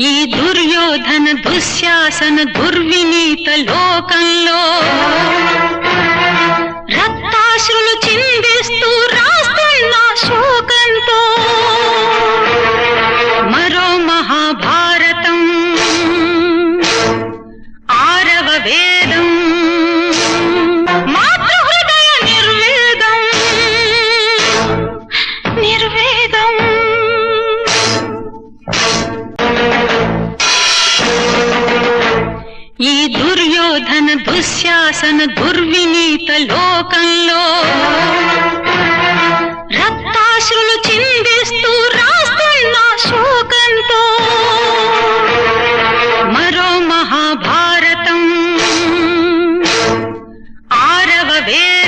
ఈ దుర్యోధన దుశ్శాసన దుర్వినీత లోకంలో ఈ దుర్యోధన దుశ్శాసన దుర్వినీత లోకంలో రక్తాశ్రులు చిందిస్తూ రాస్తున్న శోకంతో మరో మహాభారతం ఆరవ వేదం